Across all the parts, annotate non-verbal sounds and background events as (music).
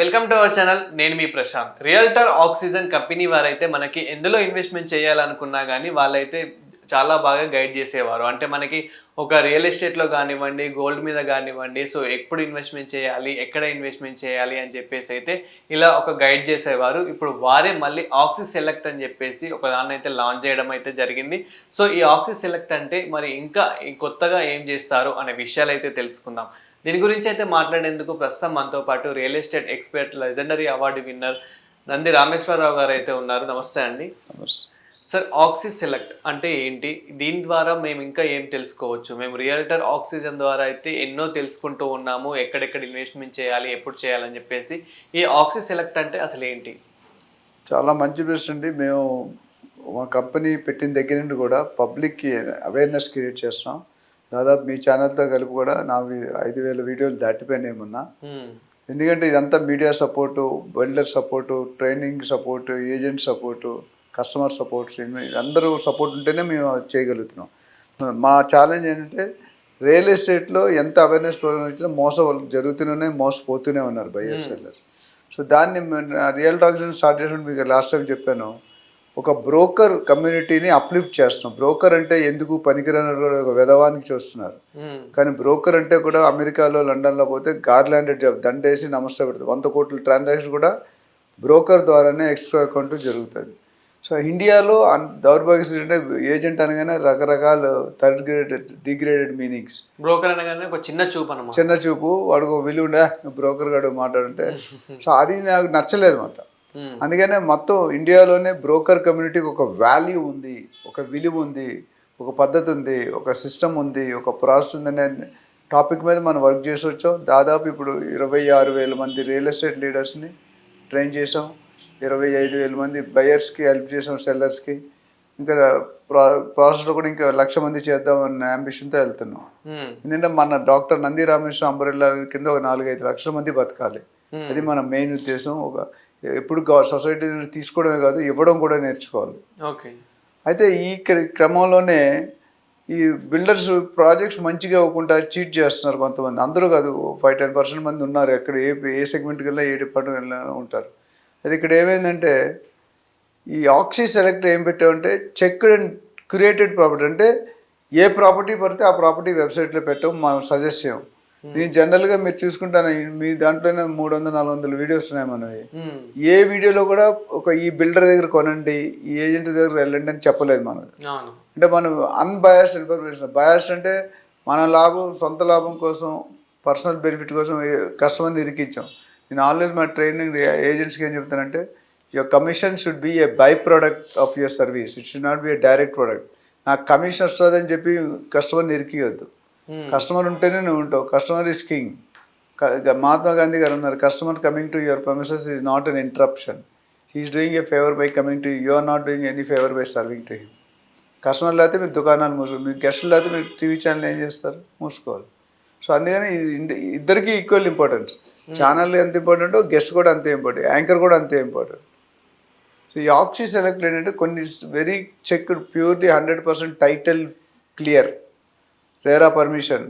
Welcome to our channel నేను మీ Prashanth. Realtor oxygen company వారైతే మనకి ఎందులో ఇన్వెస్ట్మెంట్ చేయాలనుకున్నా కానీ వాళ్ళైతే చాలా బాగా గైడ్ చేసేవారు. అంటే మనకి ఒక రియల్ ఎస్టేట్లో కానివ్వండి గోల్డ్ మీద కానివ్వండి సో ఎప్పుడు ఇన్వెస్ట్మెంట్ చేయాలి ఎక్కడ ఇన్వెస్ట్మెంట్ చేయాలి అని చెప్పేసి అయితే ఇలా ఒక గైడ్ చేసేవారు. ఇప్పుడు వారే మళ్ళీ ఆక్సిస్ సెలెక్ట్ అని చెప్పేసి ఒక దాన్ని అయితే లాంచ్ చేయడం అయితే జరిగింది. సో ఈ ఆక్సిస్ సెలెక్ట్ అంటే మరి ఇంకా కొత్తగా ఏం చేస్తారు అనే విషయాలు అయితే తెలుసుకుందాం. దీని గురించి అయితే మాట్లాడేందుకు ప్రస్తుతం మనతో పాటు real estate expert legendary award winner Nandi Rameshwara Rao garu అయితే ఉన్నారు. నమస్తే అండి. సార్ ఆక్సి సెలెక్ట్ అంటే ఏంటి? దీని ద్వారా మేము ఇంకా ఏం తెలుసుకోవచ్చు? మేము రియల్టర్ ఆక్సిజన్ ద్వారా అయితే ఎన్నో తెలుసుకుంటూ ఉన్నాము. ఎక్కడెక్కడ ఇన్వెస్ట్మెంట్ చేయాలి? ఎప్పుడు చేయాలని చెప్పేసి ఈ ఆక్సి సెలెక్ట్ అంటే అసలు ఏంటి? చాలా మంచి ప్రశ్న అండి. మేము మా కంపెనీ పెట్టిన దగ్గర నుండి కూడా పబ్లిక్కి అవేర్నెస్ క్రియేట్ చేస్తున్నాం. దాదాపు మీ ఛానల్తో కలిపి కూడా నా ఐదు వేల వీడియోలు దాటిపోయినాయి మొన్న. ఎందుకంటే ఇదంతా media support builder support training support agent support customer supports అందరూ సపోర్ట్ ఉంటేనే మేము చేయగలుగుతున్నాం. మా ఛాలెంజ్ ఏంటంటే రియల్ ఎస్టేట్లో ఎంత అవేర్నెస్ ప్రోగ్రామ్ ఇచ్చినా మోసం జరుగుతూనే మోసపోతూనే ఉన్నారు బయర్ సెల్లర్స్ సో దాన్ని రియల్ టాక్స్ స్టార్ట్ చేసినప్పుడు మీకు లాస్ట్ టైం చెప్పాను. ఒక బ్రోకర్ కమ్యూనిటీని అప్లిఫ్ట్ చేస్తున్నాం. బ్రోకర్ అంటే ఎందుకు పనికిరాని ఒక విధవానికి చూస్తున్నారు. కానీ బ్రోకర్ అంటే కూడా అమెరికాలో లండన్లో పోతే గార్లాండెడ్ జాబ్ దండేసి నమస్తే పెడుతుంది వంద కోట్ల ట్రాన్సాక్షన్ కూడా బ్రోకర్ ద్వారానే ఎక్స్ట్రా అకౌంట్ జరుగుతుంది. సో ఇండియాలో దౌర్భాగ్య అంటే ఏజెంట్ అనగానే రకరకాల third graded degraded meanings. Broker అనగానే ఒక చిన్న చూపు అనమాట చిన్న చూపు వాడికి విలువ ఉండే బ్రోకర్ గాడు మాట్లాడుంటే (laughs) సో అది నాకు నచ్చలేదు అనమాట. అందుకనే మొత్తం ఇండియాలోనే బ్రోకర్ కమ్యూనిటీకి ఒక వాల్యూ ఉంది ఒక విలువ ఉంది ఒక పద్ధతి ఉంది ఒక సిస్టమ్ ఉంది ఒక ప్రాసెస్ ఉందనే టాపిక్ మీద మనం వర్క్ చేసి వచ్చాం. దాదాపు ఇప్పుడు ఇరవై ఆరు వేల మంది రియల్ ఎస్టేట్ లీడర్స్ని ట్రైన్ చేసాం ఇరవై ఐదు వేల మంది బయర్స్కి హెల్ప్ చేసాం సెల్లర్స్కి. ఇంకా ప్రా ప్రాసెస్లో కూడా ఇంకా లక్ష మంది చేద్దామన్న అంబిషన్తో వెళ్తున్నాం. హ్మ్. ఎందుకంటే మన డాక్టర్ నంది రామేశ్వర అంబరెల్లా కింద ఒక నాలుగైదు లక్షల మంది బతకాలి. Hmm. అది మన మెయిన్ ఉద్దేశం. ఒక ఎప్పుడు సొసైటీ తీసుకోవడమే కాదు ఇవ్వడం కూడా నేర్చుకోవాలి. ఓకే. అయితే ఈ క్ర- క్రమంలోనే ఈ బిల్డర్స్ ప్రాజెక్ట్స్ మంచిగా అవ్వకుండా చీట్ చేస్తున్నారు కొంతమంది. అందరూ కాదు ఫైవ్ టెన్ పర్సెంట్ మంది ఉన్నారు ఎక్కడ ఏ ఏ సెగ్మెంట్కి వెళ్ళినా ఏ డిపార్ట్మెంట్ వెళ్ళినా ఉంటారు. అది ఇక్కడ ఏమైందంటే ఈ ఆక్సీ సెలెక్ట్ ఏం పెట్టామంటే చెక్డ్ అండ్ క్రియేటెడ్ ప్రాపర్టీ. అంటే ఏ ప్రాపర్టీ పడితే ఆ ప్రాపర్టీ వెబ్సైట్లో పెట్టాం మనం సజెస్ట్ చేయం. నేను జనరల్గా మీరు చూసుకుంటాను మీ దాంట్లోనే మూడు వందల నాలుగు వందల వీడియోస్ ఉన్నాయి మనవి. హ్మ్. ఏ వీడియోలో కూడా ఒక ఈ బిల్డర్ దగ్గర కొనండి ఈ ఏజెంట్ దగ్గర వెళ్ళండి అని చెప్పలేదు మనం అంటే మనం అన్బయాస్డ్ ఇన్ఫర్మేషన్ బయాస్డ్ అంటే మన లాభం సొంత లాభం కోసం పర్సనల్ బెనిఫిట్ కోసం కస్టమర్ని ఇరికించాం నేను ఆల్వేస్ మా ట్రైనింగ్ ఏజెంట్స్కి ఏం చెప్తానంటే your commission should be a by product of your service it should not be a direct product నాకు కమిషన్ వస్తుందని చెప్పి కస్టమర్ని ఇరికియొద్దు. కస్టమర్ ఉంటేనే నువ్వు ఉంటావు. Customer is king Mahatma Gandhi garu ఉన్నారు. Customer coming to your premises is not an interruption he is doing a favour by coming to you are not doing any favour by serving to him కస్టమర్లు అయితే మీరు దుకాణాలు మూసుకో మీరు గెస్టులు అయితే మీరు TV channel ఏం చేస్తారు? మూసుకోవాలి. సో అందుకని ఇద్దరికి ఈక్వల్ ఇంపార్టెన్స్ ఛానల్ ఎంత ఇంపార్టెంటో గెస్ట్ కూడా అంతే ఇంపార్టెంట్ యాంకర్ కూడా అంతే ఇంపార్టెంట్ సో ఈ ఆక్సీ సెలెక్ట్ ఏంటంటే కొన్ని very checked purely hundred percent title clear RERA permission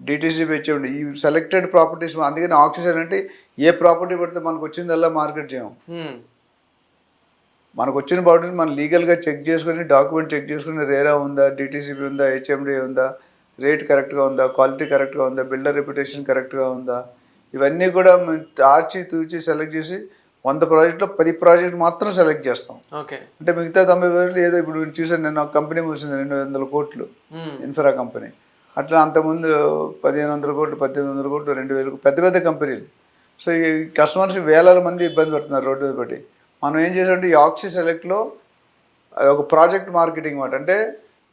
DTC పెంచండి ఈ సెలెక్టెడ్ ప్రాపర్టీస్ అందుకని ఆక్సిజన్ అంటే ఏ ప్రాపర్టీ పడితే మనకు వచ్చిందల్లా మార్కెట్ చేయం. హ్మ్. మనకు వచ్చిన ప్రాపర్టీని మనం లీగల్గా చెక్ చేసుకుని డాక్యుమెంట్ చెక్ చేసుకుని రేరా ఉందా డిటీసీపీ ఉందా హెచ్ఎండి ఉందా రేట్ కరెక్ట్గా ఉందా క్వాలిటీ కరెక్ట్గా ఉందా బిల్డర్ రెప్యుటేషన్ కరెక్ట్గా ఉందా ఇవన్నీ కూడా మేము ఆర్చి తూచి సెలెక్ట్ చేసి వంద ప్రాజెక్ట్లో పది ప్రాజెక్ట్ మాత్రం సెలెక్ట్ చేస్తాం. ఓకే అంటే మిగతా తొంభై వేలు ఏదో ఇప్పుడు చూసాను నేను ఒక కంపెనీ మూసింది రెండు వందల కోట్లు. ఇన్ఫ్రా కంపెనీ అట్లా అంతకుముందు పదిహేను వందల కోట్లు పద్దెనిమిది వందల కోట్లు రెండు వేలు పెద్ద పెద్ద కంపెనీలు. సో ఈ కస్టమర్స్ వేల మంది ఇబ్బంది పడుతున్నారు రోడ్డు మీద పట్టి మనం ఏం చేసామంటే ఈ ఆక్సి సెలెక్ట్లో అది ఒక ప్రాజెక్ట్ మార్కెటింగ్ మాట అంటే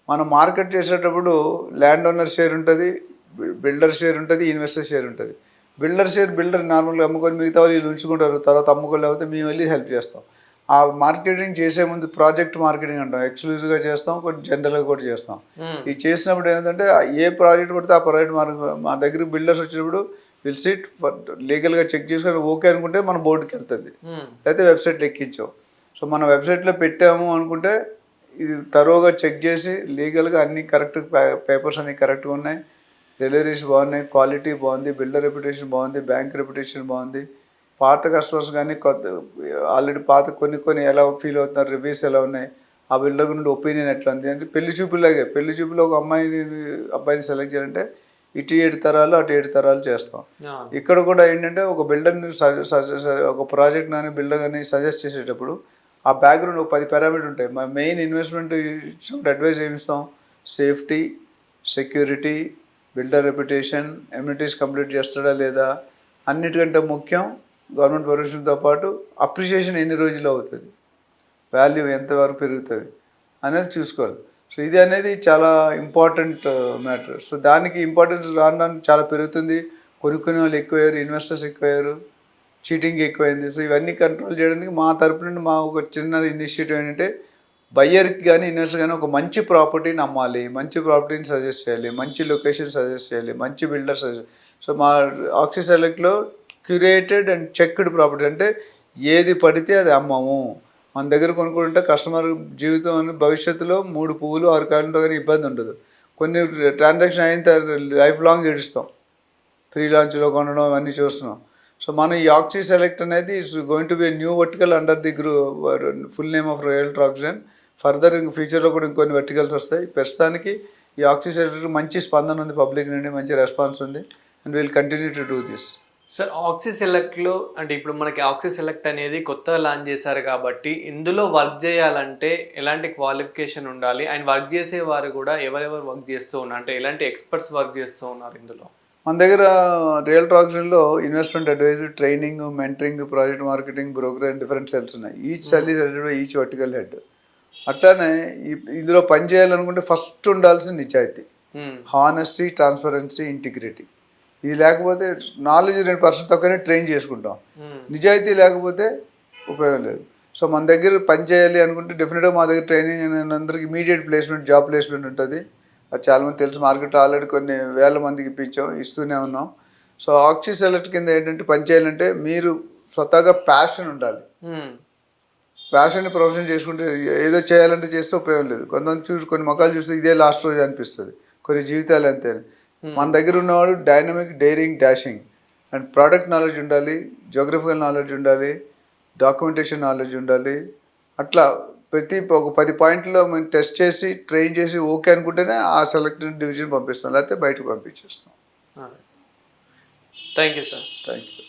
మనం మార్కెట్ చేసేటప్పుడు ల్యాండ్ ఓనర్ షేర్ ఉంటుంది బిల్డర్ షేర్ ఉంటుంది ఇన్వెస్టర్ షేర్ ఉంటుంది. బిల్డర్ షేర్ బిల్డర్ నార్మల్గా అమ్ముకొని మిగతా వాళ్ళు వీళ్ళు ఉంచుకుంటారు తర్వాత అమ్ముకోలేకపోతే మేము వెళ్ళి హెల్ప్ చేస్తాం. ఆ మార్కెటింగ్ చేసే ముందు ప్రాజెక్ట్ మార్కెటింగ్ అంటాం. ఎక్స్క్లూజివ్గా చేస్తాం కొన్ని జనరల్గా కూడా చేస్తాం. ఇది చేసినప్పుడు ఏంటంటే ఏ ప్రాజెక్ట్ పడితే ఆ ప్రాజెక్ట్ మన మా దగ్గర బిల్డర్స్ వచ్చినప్పుడు విల్ సిట్ లీగల్గా చెక్ చేసుకొని ఓకే అనుకుంటే మన బోర్డుకి వెళ్తుంది హ్మ్. లేకపోతే వెబ్సైట్లో ఎక్కించాం. సో మన వెబ్సైట్లో పెట్టాము అనుకుంటే ఇది తరోగా చెక్ చేసి లీగల్గా అన్ని కరెక్ట్ పేపర్స్ అన్ని కరెక్ట్గా ఉన్నాయి. డెలివరీస్ బాగున్నాయి క్వాలిటీ బాగుంది బిల్డర్ రెప్యుటేషన్ బాగుంది బ్యాంక్ రెప్యుటేషన్ బాగుంది. పాత కస్టమర్స్ కానీ కొత్త ఆల్రెడీ పాత కొన్ని కొన్ని ఎలా ఫీల్ అవుతున్నారు రివ్యూస్ ఎలా ఉన్నాయి ఆ బిల్డర్ నుండి ఒపీనియన్ ఎట్లా ఉంది అంటే పెళ్ళి చూపులాగే పెళ్ళి చూపులో ఒక అమ్మాయిని అబ్బాయిని సెలెక్ట్ చేయాలంటే ఇటు ఏడు తరాలు అటు ఏడు తరాలు చేస్తాం. ఇక్కడ కూడా ఏంటంటే ఒక బిల్డర్ని ఒక ప్రాజెక్ట్ కానీ బిల్డర్ కానీ సజెస్ట్ చేసేటప్పుడు ఆ బ్యాక్గ్రౌండ్ ఒక పది పారామీటర్ ఉంటాయి. మా మెయిన్ ఇన్వెస్ట్మెంట్ అడ్వైజ్ ఏమి ఇస్తాం safety security builder reputation amenities complete చేస్తాడా లేదా అన్నిటికంటే ముఖ్యం గవర్నమెంట్ పర్మిషన్తో పాటు అప్రిషియేషన్ ఎన్ని రోజులు అవుతుంది? వాల్యూ ఎంతవరకు పెరుగుతుంది అనేది చూసుకోవాలి. సో ఇది అనేది చాలా ఇంపార్టెంట్ uh, మ్యాటర్. సో దానికి ఇంపార్టెన్స్ రాను చాలా పెరుగుతుంది. కొనుక్కునే వాళ్ళు ఎక్కువయ్యారు ఇన్వెస్టర్స్ ఎక్కువయ్యారు చీటింగ్ ఎక్కువైంది. సో ఇవన్నీ కంట్రోల్ చేయడానికి మా తరపు నుండి మా ఒక చిన్న ఇనిషియేటివ్ ఏంటంటే బయ్యర్కి కానీ ఇన్వెస్టర్ కానీ ఒక మంచి ప్రాపర్టీని అమ్మాలి మంచి ప్రాపర్టీని సజెస్ట్ చేయాలి. మంచి లొకేషన్ సజెస్ట్ చేయాలి. మంచి బిల్డర్ సజెస్ట్ సో మా ఆక్సిజన్ సెలెక్ట్లో క్యూరేటెడ్ అండ్ చెక్డ్ ప్రాపర్టీ అంటే ఏది పడితే అది అమ్మము. మన దగ్గర కొనుక్కుంటే కస్టమర్ జీవితం భవిష్యత్తులో మూడు పువ్వులు ఆరు కాయలు కానీ ఇబ్బంది ఉండదు. కొన్ని ట్రాన్సాక్షన్ అయిన తర్వాత లైఫ్ లాంగ్ ఏడుస్తాం. ఫ్రీ లాంచ్లో కొనడం అవన్నీ చూస్తున్నాం. సో మనం ఈ ఆక్సీ సెలెక్ట్ అనేది is going to be new vertical under the group full name of royal ట్రాక్జన్ further ఇంక ఫ్యూచర్లో కూడా ఇంకొన్ని వర్టికల్స్ వస్తాయి. ప్రస్తుతానికి ఈ ఆక్సీ సెలెక్ట్ మంచి స్పందన ఉంది పబ్లిక్ నుండి మంచి రెస్పాన్స్ ఉంది. And will continue to do this. Sir Oxy సెలెక్ట్లో అంటే ఇప్పుడు మనకి ఆక్సి సెలెక్ట్ అనేది కొత్తగా లాంచ్ చేశారు కాబట్టి ఇందులో వర్క్ చేయాలంటే ఎలాంటి క్వాలిఫికేషన్ ఉండాలి? అండ్ వర్క్ చేసే వారు కూడా ఎవరెవరు వర్క్ చేస్తూ ఉన్నారు? అంటే ఎలాంటి ఎక్స్పర్ట్స్ వర్క్ చేస్తూ ఉన్నారు ఇందులో? మన దగ్గర real ట్రాక్సిజన్లో investment advice training mentoring project marketing broker and different cells ఉన్నాయి. Each cell each vertical head అట్లానే ఇందులో పని చేయాలనుకుంటే ఫస్ట్ ఉండాల్సిన నిజాయితీ. హానెస్టీ ట్రాన్స్పరెన్సీ ఇంటిగ్రిటీ ఇది లేకపోతే నాలెడ్జ్ రెండు పర్సెంట్ తక్కువనే ట్రైన్ చేసుకుంటాం. నిజాయితీ లేకపోతే ఉపయోగం లేదు. సో మన దగ్గర పని చేయాలి అనుకుంటే డెఫినెట్గా మా దగ్గర ట్రైనింగ్ అందరికి ఇమీడియట్ ప్లేస్మెంట్ జాబ్ ప్లేస్మెంట్ ఉంటుంది. అది చాలామంది తెలుసు. మార్కెట్ ఆల్రెడీ కొన్ని వేల మందికి ఇప్పించాం ఇస్తూనే ఉన్నాం. సో ఆక్సీ సెలెక్ట్ కింద ఏంటంటే పని చేయాలంటే మీరు స్వతహాగా ప్యాషన్ ఉండాలి. మ్మ్. ప్యాషన్ ప్రొఫెషన్ చేసుకుంటే ఏదో చేయాలంటే చేస్తే ఉపయోగం లేదు. కొంతమంది చూసి కొన్ని మొక్కలు చూస్తే ఇదే లాస్ట్ రోజు అనిపిస్తుంది. కొన్ని జీవితాలు అంతే మన దగ్గర ఉన్నవాడు dynamic daring dashing and product knowledge ఉండాలి జోగ్రఫికల్ నాలెడ్జ్ ఉండాలి డాక్యుమెంటేషన్ నాలెడ్జ్ ఉండాలి. అట్లా ప్రతి ఒక పది పాయింట్లో మేము టెస్ట్ చేసి ట్రైన్ చేసి ఓకే అనుకుంటేనే ఆ సెలెక్టెడ్ డివిజన్ పంపిస్తాం లేకపోతే బయటకు పంపించేస్తాం. Thank you sir thank you